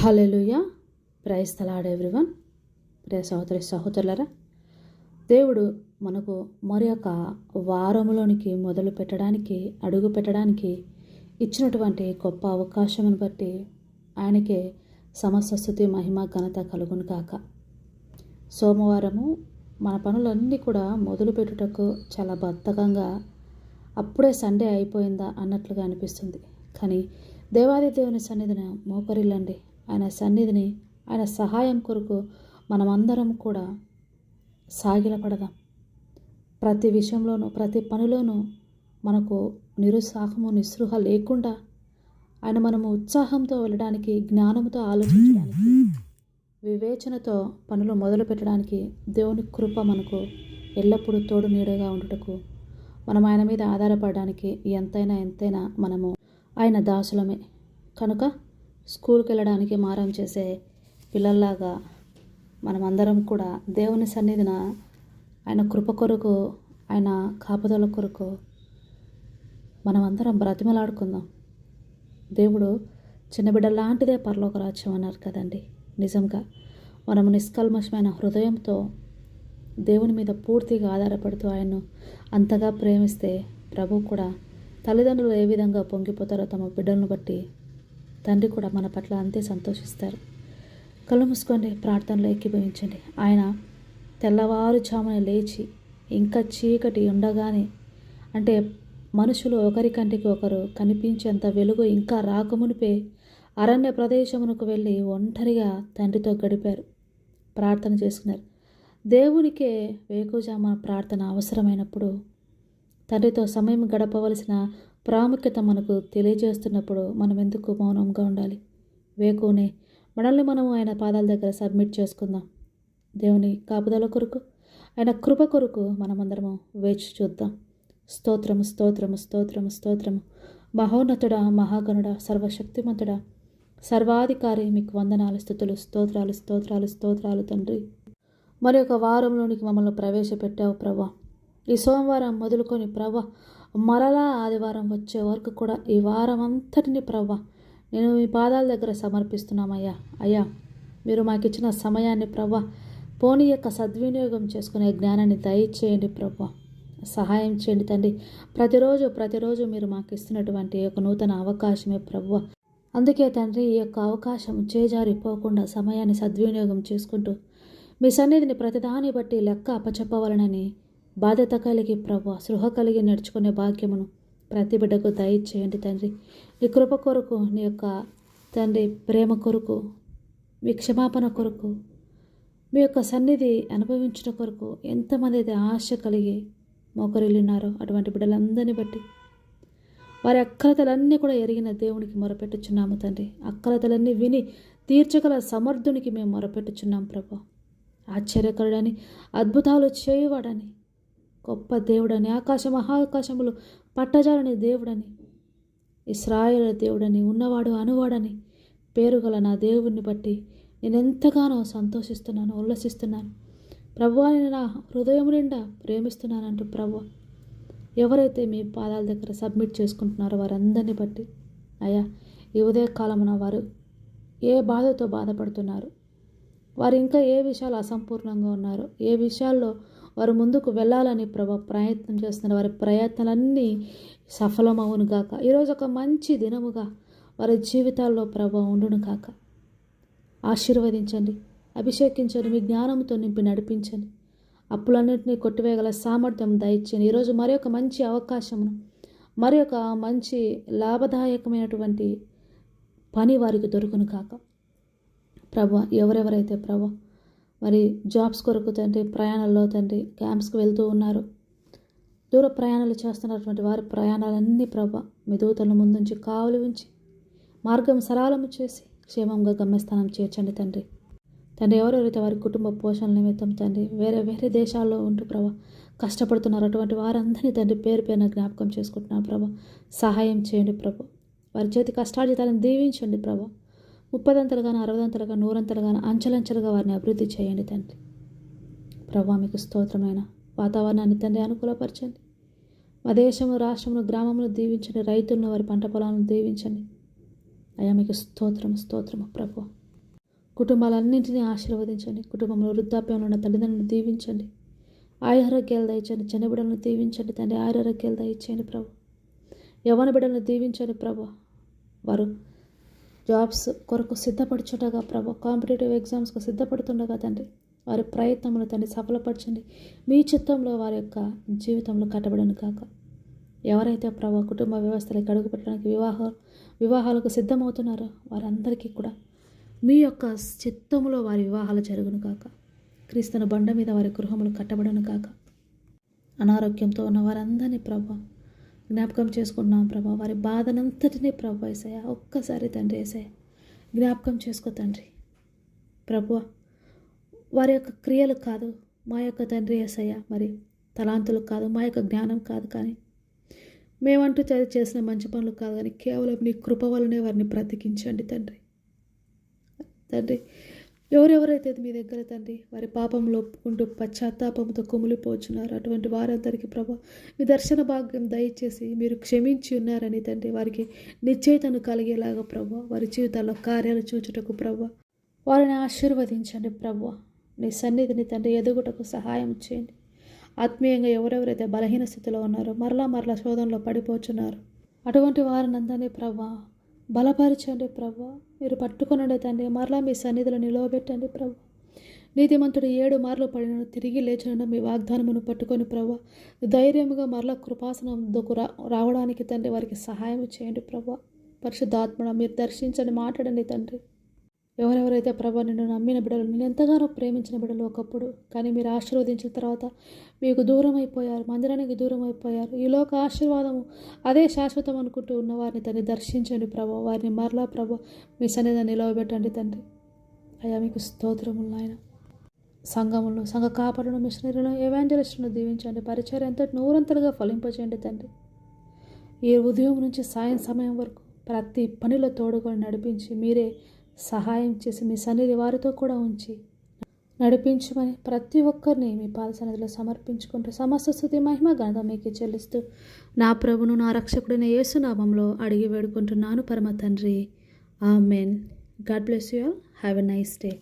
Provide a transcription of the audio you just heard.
Hallelujah praise the Lord everyone. Pray సహోదరి సహోదరులరా దేవుడు మనకు మరి ఒక వారంలోనికి మొదలు పెట్టడానికి అడుగు పెట్టడానికి ఇచ్చినటువంటి గొప్ప అవకాశమును బట్టి ఆయనకే సమస్త స్థుతి మహిమ ఘనత కలుగును కాక సోమవారము మన పనులన్నీ కూడా మొదలు పెట్టుటకు చాలా బద్ధకంగా అప్పుడే సండే అయిపోయిందా అన్నట్లుగా అనిపిస్తుంది. కానీ దేవాది దేవుని సన్నిధిన మోకరిల్లండి. ఆయన సన్నిధిని ఆయన సహాయం కొరకు మనమందరం కూడా సాగిలపడదాం. ప్రతి విషయంలోనూ ప్రతి పనిలోనూ మనకు నిరుత్సాహము నిస్పృహ లేకుండా ఆయన మనము ఉత్సాహంతో వెళ్ళడానికి జ్ఞానంతో ఆలోచించడానికి వివేచనతో పనులు మొదలు పెట్టడానికి దేవుని కృప మనకు ఎల్లప్పుడూ తోడు నీడగా ఉండుటకు మనం ఆయన మీద ఆధారపడడానికి ఎంతైనా ఎంతైనా మనము ఆయన దాసులమే. కనుక స్కూల్కి వెళ్ళడానికి మారం చేసే పిల్లల్లాగా మనమందరం కూడా దేవుని సన్నిధిన ఆయన కృప కొరకు ఆయన కాపుదల కొరకు మనమందరం బ్రతిమలాడుకుందాం. దేవుడు చిన్న బిడ్డ లాంటిదే పరలోక రాజ్యం అన్నారు కదండి. నిజంగా మనం నిష్కల్మషమైన హృదయంతో దేవుని మీద పూర్తిగా ఆధారపడుతూ ఆయన్ను అంతగా ప్రేమిస్తే ప్రభు కూడా తల్లిదండ్రులు ఏ విధంగా పొంగిపోతారో తమ బిడ్డలను బట్టి తండ్రి కూడా మన పట్ల అంతే సంతోషిస్తారు. కళ్ళు మూసుకోండి ప్రార్థనలో ఎక్కిభవించండి ఆయన తెల్లవారుజామున లేచి ఇంకా చీకటి ఉండగానే అంటే మనుషులు ఒకరి కంటికి ఒకరు కనిపించేంత వెలుగు ఇంకా రాకమునిపే అరణ్య ప్రదేశమునకు వెళ్ళి ఒంటరిగా తండ్రితో గడిపారు. ప్రార్థన చేసుకున్నారు. దేవునికే వేకుజామ ప్రార్థన అవసరమైనప్పుడు తండ్రితో సమయం గడపవలసిన ప్రాముఖ్యత మనకు తెలియజేస్తున్నప్పుడు మనం ఎందుకు మౌనంగా ఉండాలి? వేకునే మనల్ని మనం ఆయన పాదాల దగ్గర సబ్మిట్ చేసుకుందాం. దేవుని కాపుదల కొరకు ఆయన కృప కొరకు మనమందరము వేచి చూద్దాం. స్తోత్రము స్తోత్రము స్తోత్రము స్తోత్రము. మహోన్నతుడ మహాగణుడ సర్వశక్తిమంతుడ సర్వాధికారి మీకు వందనాలు స్థుతులు స్తోత్రాలు స్తోత్రాలు స్తోత్రాలు తండ్రి. మరి ఒక వారంలోనికి మమ్మల్ని ప్రవేశపెట్టావు ప్రభా. ఈ సోమవారం మొదలుకొని ప్రభా మరలా ఆదివారం వచ్చే వరకు కూడా ఈ వారం అంతటిని ప్రవ్వ నేను మీ పాదాల దగ్గర సమర్పిస్తున్నామయ్యా. అయ్యా మీరు మాకు ఇచ్చిన సమయాన్ని ప్రవ్వ పోనీ యొక్క సద్వినియోగం చేసుకునే జ్ఞానాన్ని దయచేయండి ప్రవ్వ. సహాయం చేయండి తండ్రి. ప్రతిరోజు ప్రతిరోజు మీరు మాకు ఇస్తున్నటువంటి ఒక నూతన అవకాశమే ప్రవ్వ. అందుకే తండ్రి ఈ యొక్క అవకాశం చేజారిపోకుండా సమయాన్ని సద్వినియోగం చేసుకుంటూ మీ సన్నిధిని ప్రతిదాన్ని బట్టి లెక్క అప్పచెప్పవలనని బాధ్యత కలిగి ప్రభు సృహ కలిగి నడుచుకునే భాగ్యమును ప్రతి బిడ్డకు దయచేయండి తండ్రి. నీ కృప కొరకు నీ యొక్క తండ్రి ప్రేమ కొరకు మీ క్షమాపణ కొరకు మీ యొక్క సన్నిధి అనుభవించడం కొరకు ఎంతమంది అయితే ఆశ కలిగి మోకరిల్లున్నారో అటువంటి బిడ్డలందరినీ బట్టి వారి అక్కలతలన్నీ కూడా ఎరిగిన దేవునికి మొరపెట్టుచున్నాము తండ్రి. అక్కలతలన్నీ విని తీర్చగల సమర్థునికి మేము మొరపెట్టుచున్నాం ప్రభు. ఆశ్చర్యకరుడని అద్భుతాలు చేయవాడని గొప్ప దేవుడని ఆకాశ మహాకాశములు పట్టజాలని దేవుడని ఇస్రాయల దేవుడని ఉన్నవాడు అనువాడని పేరు గల నా దేవుడిని బట్టి నేను ఎంతగానో సంతోషిస్తున్నాను ఉల్లసిస్తున్నాను. ప్రభు నేను నా హృదయం నిండా ప్రేమిస్తున్నానంటూ ప్రభు ఎవరైతే మీ పాదాల దగ్గర సబ్మిట్ చేసుకుంటున్నారో వారందరిని బట్టి అయ్యా ఈ ఉదయకాలమున వారు ఏ బాధతో బాధపడుతున్నారు వారు ఇంకా ఏ విషయాలు అసంపూర్ణంగా ఉన్నారో ఏ విషయాల్లో వారు ముందుకు వెళ్ళాలని ప్రభ ప్రయత్నం చేస్తున్న వారి ప్రయత్నాలన్నీ సఫలమవును గాక. ఈరోజు ఒక మంచి దినముగా వారి జీవితాల్లో ప్రభా ఉండును కాక ఆశీర్వదించండి అభిషేకించండి మీ జ్ఞానంతో నింపి నడిపించండి. అప్పులన్నింటినీ కొట్టివేయగల సామర్థ్యం దయచేయండి. ఈరోజు మరి ఒక మంచి అవకాశమును మరి ఒక మంచి లాభదాయకమైనటువంటి పని వారికి దొరుకును కాక ప్రభ ఎవరెవరైతే ప్రభా మరి జాబ్స్ కొరకు తండ్రి ప్రయాణాల్లో తండ్రి క్యాంప్స్కి వెళ్తూ ఉన్నారు. దూర ప్రయాణాలు చేస్తున్నటువంటి వారి ప్రయాణాలన్నీ ప్రభ మీ దూతలను ముందుంచి కావలి ఉంచి మార్గం సరళము చేసి క్షేమంగా గమ్యస్థానం చేర్చండి తండ్రి. తండ్రి ఎవరెవరైతే వారి కుటుంబ పోషణ నిమిత్తం తండ్రి వేరే వేరే దేశాల్లో ఉంటూ ప్రభా కష్టపడుతున్నారు అటువంటి వారందరినీ తండ్రి పేరు పేరున జ్ఞాపకం చేసుకుంటున్నారు ప్రభా. సహాయం చేయండి ప్రభు. వారి చేతి కష్టార్జితాలను దీవించండి ప్రభా. ముప్పదంతలుగాను అరవదంతలుగా నూరంతలుగాను అంచెలంచెలుగా వారిని అభివృద్ధి చేయండి తండ్రి. ప్రభా మీకు స్తోత్రమైన వాతావరణాన్ని తండ్రి అనుకూలపరచండి. మా దేశము రాష్ట్రమును గ్రామమును దీవించండి. రైతులను వారి పంట పొలాలను దీవించండి. అయ్యా మీకు స్తోత్రం స్తోత్రము ప్రభు. కుటుంబాలన్నింటినీ ఆశీర్వదించండి. కుటుంబంలో వృద్ధాప్యంలో ఉన్న తల్లిదండ్రులను దీవించండి. ఆయురారోగ్యాలు దయచండి చిన్న బిడ్డలను దీవించండి తండ్రి. ఆయురారోగ్యాలు దయచేయండి ప్రభు. యవన బిడ్డలను దీవించండి ప్రభు. వారు జాబ్స్ కొరకు సిద్ధపడుచుండగా ప్రభు. కాంపిటేటివ్ ఎగ్జామ్స్కు సిద్ధపడుతుండగా తండ్రి వారి ప్రయత్నములు తండ్రి సఫలపరచండి. మీ చిత్తంలో వారి యొక్క జీవితంలో కట్టబడను కాక. ఎవరైతే ప్రభు కుటుంబ వ్యవస్థలకు అడుగు పెట్టడానికి వివాహ వివాహాలకు సిద్ధమవుతున్నారో వారందరికీ కూడా మీ యొక్క చిత్తములో వారి వివాహాలు జరుగును కాక. క్రీస్తున బండ మీద వారి గృహములు కట్టబడను కాక. అనారోగ్యంతో ఉన్న వారందరినీ ప్రభా జ్ఞాపకం చేసుకుంటున్నాం ప్రభా. వారి బాధనంతటినీ ప్రభు వేసాయా ఒక్కసారి తండ్రి వేసాయా జ్ఞాపకం చేసుకో తండ్రి. ప్రభు వారి యొక్క క్రియలు కాదు మా యొక్క తండ్రి ఏసయ్య మరి తలాంతులు కాదు మా యొక్క జ్ఞానం కాదు కానీ మేమంటూ చదివి చేసిన మంచి పనులు కాదు కానీ కేవలం నీ కృప వల్లనే వారిని బ్రతికించండి తండ్రి. తండ్రి ఎవరెవరైతే మీ దగ్గర తండ్రి వారి పాపంలో ఒప్పుకుంటూ పశ్చాత్తాపంతో కుమిలిపోచున్నారు అటువంటి వారందరికీ ప్రభా మీ దర్శన భాగ్యం దయచేసి మీరు క్షమించి ఉన్నారని తండ్రి వారికి నిశ్చయితను కలిగేలాగా ప్రభా వారి జీవితాల్లో కార్యాలు చూచుటకు ప్రభా వారిని ఆశీర్వదించండి ప్రభా. నీ సన్నిధిని తండ్రి ఎదుగుటకు సహాయం చేయండి. ఆత్మీయంగా ఎవరెవరైతే బలహీన స్థితిలో ఉన్నారో మరలా మరలా శోధనలో పడిపోచున్నారు అటువంటి వారినందరినీ ప్రభా బలపరచండి ప్రభు. మీరు పట్టుకునండి తండ్రి. మరలా మీ సన్నిధిలో నిలవబెట్టండి ప్రభు. నీతిమంతుడు ఏడు మార్లు పడిన తిరిగి లేచిన మీ వాగ్దానమును పట్టుకొని ప్రభు. ధైర్యముగా మరలా కృపాసనందుకు రా రావడానికి తండ్రి వారికి సహాయం చేయండి ప్రభు. పరిశుద్ధాత్మడ మీరు దర్శించండి మాట్లాడండి తండ్రి. ఎవరెవరైతే ప్రభా నిన్ను నమ్మిన బిడ్డలు నేను ఎంతగానో ప్రేమించిన బిడ్డలు ఒకప్పుడు కానీ మీరు ఆశీర్వదించిన తర్వాత మీకు దూరం అయిపోయారు మందిరానికి దూరం అయిపోయారు ఈ లోక ఆశీర్వాదము అదే శాశ్వతం అనుకుంటూ ఉన్న వారిని తండ్రి దర్శించండి ప్రభా. వారిని మరలా ప్రభా మీ సన్నిధిని నిలవబెట్టండి తండ్రి. అయ్యా మీకు స్తోత్రములు నాయన. సంఘములను సంఘ కాపాడును మిషనరీలను ఎవాంజలిస్టులను దీవించండి. పరిచయం ఎంతటి నూరంతలుగా ఫలింపచేయండి తండ్రి. ఈ ఉదయం నుంచి సాయం సమయం వరకు ప్రతి పనిలో తోడుకొని నడిపించి మీరే సహాయం చేసి మీ సన్నిధి వారితో కూడా ఉంచి నడిపించమని ప్రతి ఒక్కరిని మీ పాద సన్నిధిలో సమర్పించుకుంటూ సమస్త స్థుతి మహిమ గణత మీకు చెల్లిస్తూ నా ప్రభును నా రక్షకుడైన యేసునామంలో అడిగి వేడుకుంటున్నాను. పరమ తండ్రి. Amen God bless you all. Have a nice day.